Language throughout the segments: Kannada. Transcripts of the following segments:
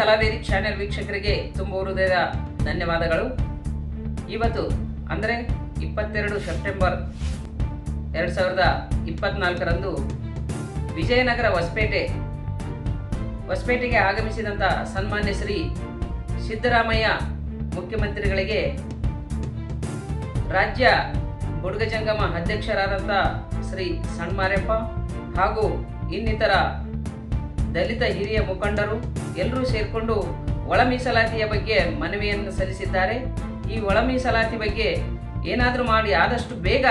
ಕಲಾವೇರಿ ಚಾನೆಲ್ ವೀಕ್ಷಕರಿಗೆ ತುಂಬ ಹೃದಯದ ಧನ್ಯವಾದಗಳು. ಇವತ್ತು ಅಂದರೆ ಇಪ್ಪತ್ತೆರಡು ಸೆಪ್ಟೆಂಬರ್ ಎರಡು ಸಾವಿರದ ಇಪ್ಪತ್ನಾಲ್ಕರಂದು ವಿಜಯನಗರ ಹೊಸಪೇಟೆ, ಹೊಸಪೇಟೆಗೆ ಆಗಮಿಸಿದಂಥ ಸನ್ಮಾನ್ಯ ಶ್ರೀ ಸಿದ್ದರಾಮಯ್ಯ ಮುಖ್ಯಮಂತ್ರಿಗಳಿಗೆ ರಾಜ್ಯ ಬುಡುಗ ಜಂಗಮ ಅಧ್ಯಕ್ಷರಾದಂಥ ಶ್ರೀ ಸಣ್ಮಾರೆಪ್ಪ ಹಾಗೂ ಇನ್ನಿತರ ದಲಿತ ಹಿರಿಯ ಮುಖಂಡರು ಎಲ್ಲರೂ ಸೇರಿಕೊಂಡು ಒಳ ಮೀಸಲಾತಿಯ ಬಗ್ಗೆ ಮನವಿಯನ್ನು ಸಲ್ಲಿಸಿದ್ದಾರೆ. ಈ ಒಳ ಮೀಸಲಾತಿ ಬಗ್ಗೆ ಏನಾದರೂ ಮಾಡಿ ಆದಷ್ಟು ಬೇಗ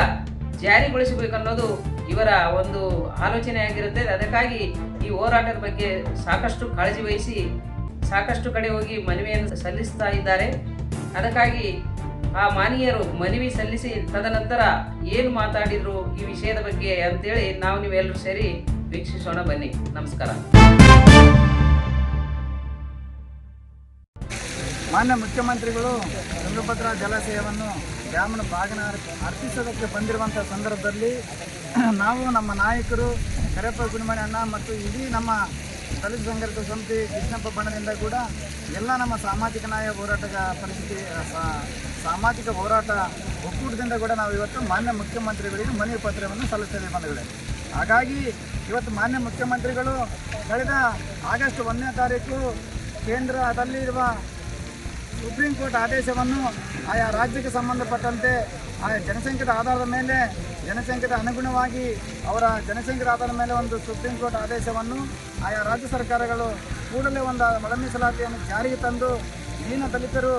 ಜಾರಿಗೊಳಿಸಬೇಕನ್ನೋದು ಇವರ ಒಂದು ಆಲೋಚನೆಯಾಗಿರುತ್ತೆ. ಅದಕ್ಕಾಗಿ ಈ ಹೋರಾಟದ ಬಗ್ಗೆ ಸಾಕಷ್ಟು ಕಾಳಜಿ ವಹಿಸಿ ಸಾಕಷ್ಟು ಕಡೆ ಹೋಗಿ ಮನವಿಯನ್ನು ಸಲ್ಲಿಸ್ತಾ ಇದ್ದಾರೆ. ಅದಕ್ಕಾಗಿ ಆ ಮಾನೀಯರು ಮನವಿ ಸಲ್ಲಿಸಿ ತದನಂತರ ಏನು ಮಾತಾಡಿದ್ರು ಈ ವಿಷಯದ ಬಗ್ಗೆ ಅಂತೇಳಿ ನಾವು ನೀವೆಲ್ಲರೂ ಸೇರಿ ವೀಕ್ಷಿಸೋಣ ಬನ್ನಿ. ನಮಸ್ಕಾರ. ಮಾನ್ಯ ಮುಖ್ಯಮಂತ್ರಿಗಳು ತುಂಗಭದ್ರಾ ಜಲಾಶಯವನ್ನು ಡ್ಯಾಮ್ನ ಬಾಗಿನ ಅರ್ಪಿಸೋದಕ್ಕೆ ಬಂದಿರುವಂಥ ಸಂದರ್ಭದಲ್ಲಿ ನಾವು ನಮ್ಮ ನಾಯಕರು ಕರೆಪ್ಪ ಗುಣಮಣಿ ಅಣ್ಣ ಮತ್ತು ಇಡೀ ನಮ್ಮ ದಲಿತ ಸಂಘರ್ಷ ಸಮಿತಿ ಕೃಷ್ಣಪ್ಪ ಬಣ್ಣದಿಂದ ಕೂಡ ಎಲ್ಲ ನಮ್ಮ ಸಾಮಾಜಿಕ ನ್ಯಾಯ ಹೋರಾಟದ ಪರಿಸ್ಥಿತಿ ಸಾಮಾಜಿಕ ಹೋರಾಟ ಒಕ್ಕೂಟದಿಂದ ಕೂಡ ನಾವು ಇವತ್ತು ಮಾನ್ಯ ಮುಖ್ಯಮಂತ್ರಿಗಳಿಗೆ ಮನವಿ ಪತ್ರವನ್ನು ಸಲ್ಲಿಸ್ತೇವೆ ಬಂಧುಗಳೇ. ಹಾಗಾಗಿ ಇವತ್ತು ಮಾನ್ಯ ಮುಖ್ಯಮಂತ್ರಿಗಳು ಕಳೆದ ಆಗಸ್ಟ್ ಒಂದನೇ ತಾರೀಕು ಕೇಂದ್ರದಲ್ಲಿರುವ ಸುಪ್ರೀಂ ಕೋರ್ಟ್ ಆದೇಶವನ್ನು ಆಯಾ ರಾಜ್ಯಕ್ಕೆ ಸಂಬಂಧಪಟ್ಟಂತೆ ಆಯಾ ಜನಸಂಖ್ಯೆಯ ಆಧಾರದ ಮೇಲೆ ಜನಸಂಖ್ಯೆಯ ಅನುಗುಣವಾಗಿ ಅವರ ಜನಸಂಖ್ಯೆಯ ಆಧಾರದ ಮೇಲೆ ಒಂದು ಸುಪ್ರೀಂ ಕೋರ್ಟ್ ಆದೇಶವನ್ನು ಆಯಾ ರಾಜ್ಯ ಸರ್ಕಾರಗಳು ಕೂಡಲೇ ಒಂದು ಒಳ ಮೀಸಲಾತಿಯನ್ನು ಜಾರಿಗೆ ತಂದು ದೀನ ದಲಿತರು,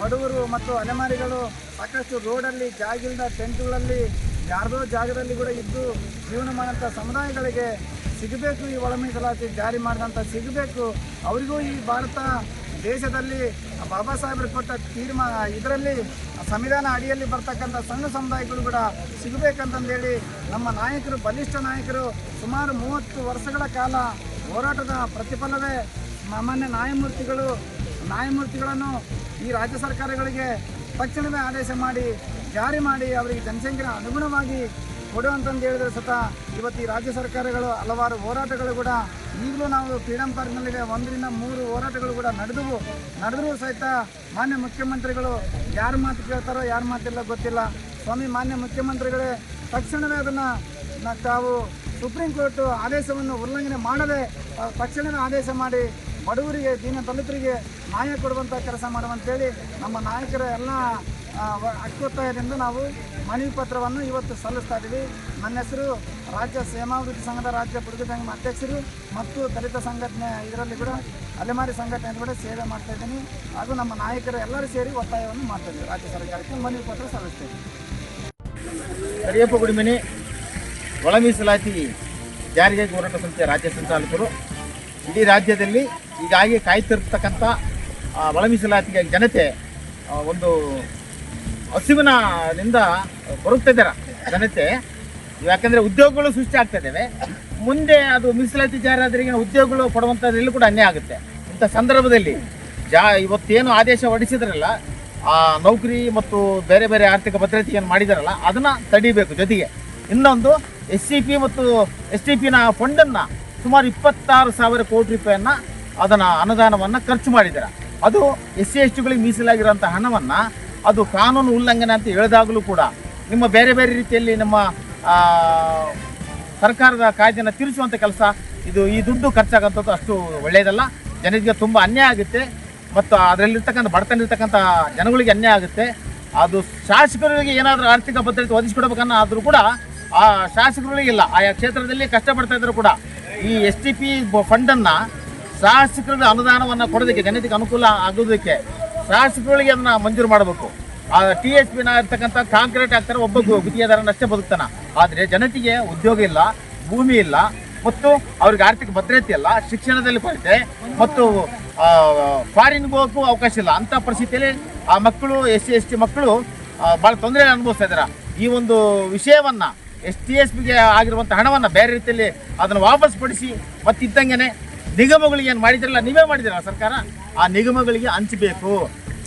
ಬಡವರು ಮತ್ತು ಅಲೆಮಾರಿಗಳು ಸಾಕಷ್ಟು ರೋಡಲ್ಲಿ, ಜಾಗಿಲ್ದ ಟೆಂಟ್ಗಳಲ್ಲಿ ಯಾರ್ದೋ ಜಾಗದಲ್ಲಿ ಕೂಡ ಇದ್ದು ಜೀವನ ಮಾಡೋಂಥ ಸಮುದಾಯಗಳಿಗೆ ಸಿಗಬೇಕು ಈ ಒಳ ಮೀಸಲಾತಿ ಜಾರಿ ಮಾಡಿದಂಥ ಸಿಗಬೇಕು. ಅವರಿಗೂ ಈ ಭಾರತ ದೇಶದಲ್ಲಿ ಬಾಬಾ ಸಾಹೇಬರು ಕೊಟ್ಟ ತೀರ್ಮಾನ ಇದರಲ್ಲಿ ಸಂವಿಧಾನ ಅಡಿಯಲ್ಲಿ ಬರ್ತಕ್ಕಂಥ ಸಣ್ಣ ಸಮುದಾಯಗಳು ಕೂಡ ಸಿಗಬೇಕಂತಂದೇಳಿ ನಮ್ಮ ನಾಯಕರು, ಬಲಿಷ್ಠ ನಾಯಕರು ಸುಮಾರು ಮೂವತ್ತು ವರ್ಷಗಳ ಕಾಲ ಹೋರಾಟದ ಪ್ರತಿಫಲವೇ ಸಾಮಾನ್ಯ ನ್ಯಾಯಮೂರ್ತಿಗಳು, ನ್ಯಾಯಮೂರ್ತಿಗಳನ್ನು ಈ ರಾಜ್ಯ ಸರ್ಕಾರಗಳಿಗೆ ತಕ್ಷಣವೇ ಆದೇಶ ಮಾಡಿ ಜಾರಿ ಮಾಡಿ ಅವರಿಗೆ ಜನಸಂಖ್ಯೆ ಅನುಗುಣವಾಗಿ ಕೊಡುವಂತಂದು ಹೇಳಿದ್ರೆ ಸತ ಇವತ್ತು ಈ ರಾಜ್ಯ ಸರ್ಕಾರಗಳು ಹಲವಾರು ಹೋರಾಟಗಳು ಕೂಡ ಈಗಲೂ ನಾವು ಫ್ರೀಡಮ್ ಪಾರ್ಕ್ನಲ್ಲಿ ಒಂದರಿಂದ ಮೂರು ಹೋರಾಟಗಳು ಕೂಡ ನಡೆದವು. ನಡೆದರೂ ಸಹಿತ ಮಾನ್ಯ ಮುಖ್ಯಮಂತ್ರಿಗಳು ಯಾರ ಮಾತು ಕೇಳ್ತಾರೋ ಯಾರ ಮಾತಿಲ್ಲ ಗೊತ್ತಿಲ್ಲ. ಸ್ವಾಮಿ, ಮಾನ್ಯ ಮುಖ್ಯಮಂತ್ರಿಗಳೇ, ತಕ್ಷಣವೇ ಅದನ್ನು ತಾವು ಸುಪ್ರೀಂ ಕೋರ್ಟ್ ಆದೇಶವನ್ನು ಉಲ್ಲಂಘನೆ ಮಾಡದೆ ತಕ್ಷಣವೇ ಆದೇಶ ಮಾಡಿ ಬಡವರಿಗೆ, ದೀನ ದಲಿತರಿಗೆ ನ್ಯಾಯ ಕೊಡುವಂಥ ಕೆಲಸ ಮಾಡುವಂತೇಳಿ ನಮ್ಮ ನಾಯಕರ ಎಲ್ಲ ಹಕ್ಕೊತ್ತಾಯದಿಂದ ನಾವು ಮನವಿ ಪತ್ರವನ್ನು ಇವತ್ತು ಸಲ್ಲಿಸ್ತಾ ಇದ್ದೀವಿ. ನನ್ನ ಹೆಸರು ರಾಜ್ಯ ಸೇಮಾಭಿವೃದ್ಧಿ ಸಂಘದ ರಾಜ್ಯ ಬುಡುಗು ಸಂಘ ಅಧ್ಯಕ್ಷರು ಮತ್ತು ದಲಿತ ಸಂಘಟನೆ ಇದರಲ್ಲಿ ಕೂಡ ಅಲೆಮಾರಿ ಸಂಘಟನೆ ಕೂಡ ಸೇವೆ ಮಾಡ್ತಾ ಇದ್ದೀನಿ. ಹಾಗೂ ನಮ್ಮ ನಾಯಕರು ಎಲ್ಲರೂ ಸೇರಿ ಒತ್ತಾಯವನ್ನು ಮಾಡ್ತಾ ರಾಜ್ಯ ಸರ್ಕಾರಕ್ಕೆ ಮನವಿ ಪತ್ರ ಸಲ್ಲಿಸ್ತೇವೆ ಕರಿಯಪ್ಪ ಗುಡಿಮನಿ ಒಳ ಮೀಸಲಾತಿ ಜಾರಿಗೆ ಹೋರಾಟ ಸಂಸ್ಥೆಯ ರಾಜ್ಯ ಸಂಚಾಲಕರು. ಇಡೀ ರಾಜ್ಯದಲ್ಲಿ ಈಗಾಗಿ ಕಾಯ್ತಿರ್ತಕ್ಕಂಥ ಒಳ ಮೀಸಲಾತಿಗೆ ಜನತೆ ಒಂದು ಹಸಿವಿನಿಂದ ಬರುತ್ತಿದ್ದಾರೆ ಜನತೆ. ಯಾಕಂದರೆ ಉದ್ಯೋಗಗಳು ಸೃಷ್ಟಿ ಆಗ್ತಾ ಮುಂದೆ ಅದು ಮೀಸಲಾತಿ ಜಾರಿ ಆದ್ರೆ ಈಗ ಉದ್ಯೋಗಗಳು ಕೊಡುವಂಥದ್ರಲ್ಲಿ ಕೂಡ ಅನ್ಯಾಯ ಆಗುತ್ತೆ. ಇಂಥ ಸಂದರ್ಭದಲ್ಲಿ ಜಾ ಇವತ್ತೇನು ಆದೇಶ ಹೊರಡಿಸಿದ್ರಲ್ಲ, ಆ ನೌಕರಿ ಮತ್ತು ಬೇರೆ ಬೇರೆ ಆರ್ಥಿಕ ಭದ್ರತೆಯನ್ನು ಮಾಡಿದಾರಲ್ಲ, ಅದನ್ನ ತಡಿಬೇಕು ಜೊತೆಗೆ. ಇನ್ನೊಂದು ಎಸ್ ಸಿ ಪಿ ಮತ್ತು ಎಸ್ ಟಿ ಪಿನ ಫಂಡನ್ನು ಸುಮಾರು ಇಪ್ಪತ್ತಾರು ಸಾವಿರ ಕೋಟಿ ರೂಪಾಯಿಯನ್ನ ಅದನ್ನ ಅನುದಾನವನ್ನು ಖರ್ಚು ಮಾಡಿದ್ದಾರೆ ಅದು ಎಸ್ ಸಿ ಎಸ್ ಟಿಗಳಿಗೆ ಮೀಸಲಾಗಿರುವಂಥ ಹಣವನ್ನು ಅದು ಕಾನೂನು ಉಲ್ಲಂಘನೆ ಅಂತ ಹೇಳಿದಾಗಲೂ ಕೂಡ ನಿಮ್ಮ ಬೇರೆ ಬೇರೆ ರೀತಿಯಲ್ಲಿ ನಮ್ಮ ಸರ್ಕಾರದ ಕಾಯ್ದೆನ ತಿರುಚುವಂಥ ಕೆಲಸ, ಇದು ಈ ದುಡ್ಡು ಖರ್ಚಾಗಂಥದ್ದು ಅಷ್ಟು ಒಳ್ಳೆಯದಲ್ಲ. ಜನರಿಗೆ ತುಂಬ ಅನ್ಯಾಯ ಆಗುತ್ತೆ. ಮತ್ತು ಅದರಲ್ಲಿರ್ತಕ್ಕಂಥ ಬಡತನ ಇರ್ತಕ್ಕಂಥ ಜನಗಳಿಗೆ ಅನ್ಯಾಯ ಆಗುತ್ತೆ. ಅದು ಶಾಸಕರಿಗೆ ಏನಾದರೂ ಆರ್ಥಿಕ ಭದ್ರತೆ ಒದಗಿಸ್ಕೊಡ್ಬೇಕನ್ನ ಆದರೂ ಕೂಡ ಆ ಶಾಸಕರುಗಳಿಗೆ ಇಲ್ಲ. ಆಯಾ ಕ್ಷೇತ್ರದಲ್ಲಿ ಕಷ್ಟಪಡ್ತಾ ಇದ್ರು ಕೂಡ ಈ ಎಸ್ ಟಿ ಪಿ ಫಂಡನ್ನು ಶಾಸಕರಿಗೆ ಅನುದಾನವನ್ನು ಕೊಡೋದಕ್ಕೆ ಜನತೆಗೆ ಅನುಕೂಲ ಆಗೋದಕ್ಕೆ ಶಾಸಕರುಗಳಿಗೆ ಅದನ್ನ ಮಂಜೂರು ಮಾಡಬೇಕು. ಆ ಟಿ ಎಸ್ ಪಿನ ಇರ್ತಕ್ಕಂಥ ಕಾಂಕ್ರೀಟ್ ಆಗ್ತಾರೆ ಒಬ್ಬ ಗುತ್ತಿಗೆದಾರನಷ್ಟೇ ಬದುಕ್ತಾನ. ಆದರೆ ಜನತೆಗೆ ಉದ್ಯೋಗ ಇಲ್ಲ, ಭೂಮಿ ಇಲ್ಲ, ಮತ್ತು ಅವ್ರಿಗೆ ಆರ್ಥಿಕ ಭದ್ರತೆ ಇಲ್ಲ, ಶಿಕ್ಷಣದಲ್ಲಿ ಕೊರತೆ ಮತ್ತು ಫಾರಿನ್ಗೆ ಹೋಗೋಕ್ಕೂ ಅವಕಾಶ ಇಲ್ಲ. ಅಂಥ ಪರಿಸ್ಥಿತಿಯಲ್ಲಿ ಆ ಮಕ್ಕಳು, ಎಸ್ ಸಿ, ಎಸ್ ಟಿ ಮಕ್ಕಳು ಭಾಳ ತೊಂದರೆ ಅನುಭವಿಸ್ತಾ ಇದ್ದಾರೆ ಈ ಒಂದು ವಿಷಯವನ್ನ ಎಸ್ ಟಿ ಎಸ್ ಪಿಗೆ ಆಗಿರುವಂಥ ಹಣವನ್ನು ಬೇರೆ ರೀತಿಯಲ್ಲಿ ಅದನ್ನು ವಾಪಸ್ ಪಡಿಸಿ ಮತ್ತಿದ್ದಂಗೆ ನಿಗಮಗಳಿಗೆ ಏನು ಮಾಡಿದ್ರಲ್ಲ, ನೀವೇ ಮಾಡಿದಿರಲ್ಲ ಸರ್ಕಾರ? ಆ ನಿಗಮಗಳಿಗೆ ಹಂಚಬೇಕು.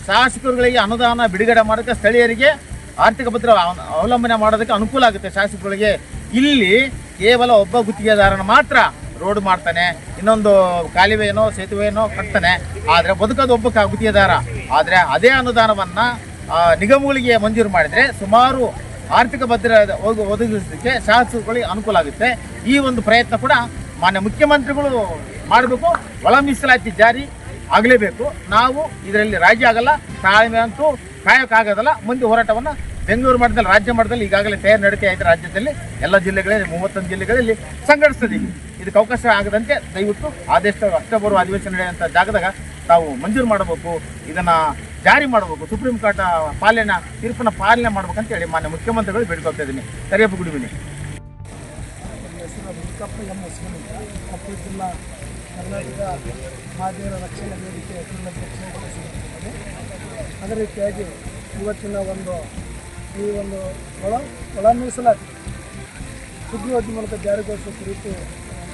ಶಾಸಕರುಗಳಿಗೆ ಅನುದಾನ ಬಿಡುಗಡೆ ಮಾಡೋಕ್ಕೆ ಸ್ಥಳೀಯರಿಗೆ ಆರ್ಥಿಕ ಭದ್ರ ಅವಲಂಬನೆ ಮಾಡೋದಕ್ಕೆ ಅನುಕೂಲ ಆಗುತ್ತೆ ಶಾಸಕರುಗಳಿಗೆ. ಇಲ್ಲಿ ಕೇವಲ ಒಬ್ಬ ಗುತ್ತಿಗೆದಾರನ ಮಾತ್ರ ರೋಡ್ ಮಾಡ್ತಾನೆ. ಇನ್ನೊಂದು ಕಾಲುವೆನೋ, ಸೇತುವೆನೋ ಕಟ್ತಾನೆ. ಆದರೆ ಬದುಕೋದು ಒಬ್ಬ ಗುತ್ತಿಗೆದಾರ. ಆದರೆ ಅದೇ ಅನುದಾನವನ್ನು ನಿಗಮಗಳಿಗೆ ಮಂಜೂರು ಮಾಡಿದರೆ ಸುಮಾರು ಆರ್ಥಿಕ ಭದ್ರ ಒದಗಿಸೋದಕ್ಕೆ ಶಾಸಕಗಳಿಗೆ ಅನುಕೂಲ ಆಗುತ್ತೆ. ಈ ಒಂದು ಪ್ರಯತ್ನ ಕೂಡ ಮಾನ್ಯ ಮುಖ್ಯಮಂತ್ರಿಗಳು ಮಾಡಬೇಕು. ಒಳ ಮೀಸಲಾತಿ ಜಾರಿ. ಆಗಲೇಬೇಕು. ನಾವು ಇದರಲ್ಲಿ ರಾಜ್ಯ ಆಗಲ್ಲ ತಾಳ್ಮೆ ಅಂತೂ ಕಾಯೋಕ್ಕಾಗೋದಲ್ಲ. ಮುಂದೆ ಹೋರಾಟವನ್ನು ಬೆಂಗಳೂರು ಮಟ್ಟದಲ್ಲಿ, ರಾಜ್ಯ ಮಟ್ಟದಲ್ಲಿ ಈಗಾಗಲೇ ತಯಾರು ನಡೀತಾ ಇದೆ ರಾಜ್ಯದಲ್ಲಿ. ಎಲ್ಲ ಜಿಲ್ಲೆಗಳಲ್ಲಿ, ಮೂವತ್ತೊಂದು ಜಿಲ್ಲೆಗಳಲ್ಲಿ ಸಂಘಟಿಸ್ತಿದ್ದೀವಿ ಇದಕ್ಕೆ ಅವಕಾಶ ಆಗದಂತೆ ದಯವಿಟ್ಟು ಆದಷ್ಟು ಅಕ್ಟೋಬರ್ ಅಧಿವೇಶನ ನಡೆಯುವಂಥ ಜಾಗದಾಗ ತಾವು ಮಂಜೂರು ಮಾಡಬೇಕು. ಇದನ್ನು ಜಾರಿ ಮಾಡಬೇಕು. ಸುಪ್ರೀಂ ಕೋರ್ಟ್ ಪಾಲನೆ, ತೀರ್ಪನ್ನು ಪಾಲನೆ ಮಾಡಬೇಕಂತ ಹೇಳಿ ಮಾನ್ಯ ಮುಖ್ಯಮಂತ್ರಿಗಳು ಬೇಡ್ಕೊಳ್ತಾ ಇದ್ದೀನಿ. ಸರಿಯಪ್ಪ ಗುಡಿಬಿನಿ ರಕ್ಷಣೆ ಕರ್ನಾಟಕ ಮಹಾದೇವರ ರಕ್ಷಣಾ ವೇದಿಕೆ ಜಿಲ್ಲಾಧ್ಯಕ್ಷರಾಗಿರುತ್ತದೆ ಅದೇ ರೀತಿಯಾಗಿ ಇವತ್ತಿನ ಒಂದು ಈ ಒಂದು ಒಳ ಒಳ ಮೀಸಲಾತಿ ಸುಗ್ರೀವಾಜ್ಞೆ ಮೂಲಕ ಜಾರಿಗೊಳಿಸುವ ಕುರಿತು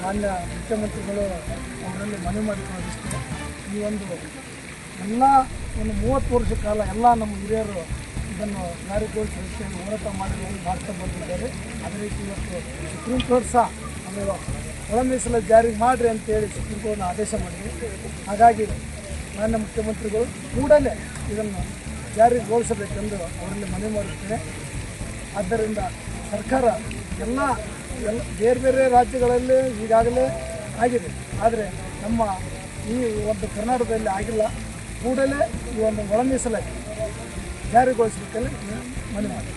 ಮಾನ್ಯ ಮುಖ್ಯಮಂತ್ರಿಗಳು ಅವರಲ್ಲಿ ಮನವಿ ಮಾಡಿಕೊಳ್ಳೋದಿಷ್ಟು ಈ ಒಂದು ಎಲ್ಲ ಒಂದು ಮೂವತ್ತು ವರ್ಷ ಕಾಲ ಎಲ್ಲ ನಮ್ಮ ಹಿರಿಯರು ಇದನ್ನು ಜಾರಿಗೊಳಿಸುವ ವಿಷಯವನ್ನು ಹೋರಾಟ ಮಾಡಿ ಭಾರತ ಬಂದಿದ್ದಾರೆ. ಅದೇ ರೀತಿ ಇವತ್ತು ಸುಪ್ರೀಂ ಕೋರ್ಟ್ ಸಹ ನಮಗೆ ಒಳ ಜಾರಿಗೆ ಜಾರಿ ಮಾಡಿರಿ ಅಂತೇಳಿ ಸುಪ್ರೀಂ ಕೋರ್ಟ್ನ ಆದೇಶ ಮಾಡಿದೆ ಹಾಗಾಗಿ ಮಾನ್ಯ ಮುಖ್ಯಮಂತ್ರಿಗಳು ಕೂಡಲೇ ಇದನ್ನು ಜಾರಿಗೊಳಿಸಬೇಕೆಂದು ಅವರಲ್ಲಿ ಮನವಿ ಮಾಡುತ್ತೇನೆ ಆದ್ದರಿಂದ ಸರ್ಕಾರ ಎಲ್ಲ ಎಲ್ಲ ಬೇರೆ ಬೇರೆ ರಾಜ್ಯಗಳಲ್ಲಿ ಈಗಾಗಲೇ ಆಗಿದೆ. ಆದರೆ ನಮ್ಮ ಈ ಒಂದು ಕರ್ನಾಟಕದಲ್ಲಿ ಆಗಿಲ್ಲ. ಕೂಡಲೇ ಈ ಒಂದು ಒಳ ಮೀಸಲಾತಿ ಜಾರಿಗೊಳಿಸಬೇಕಲ್ಲಿ ಮನವಿ ಮಾಡಿ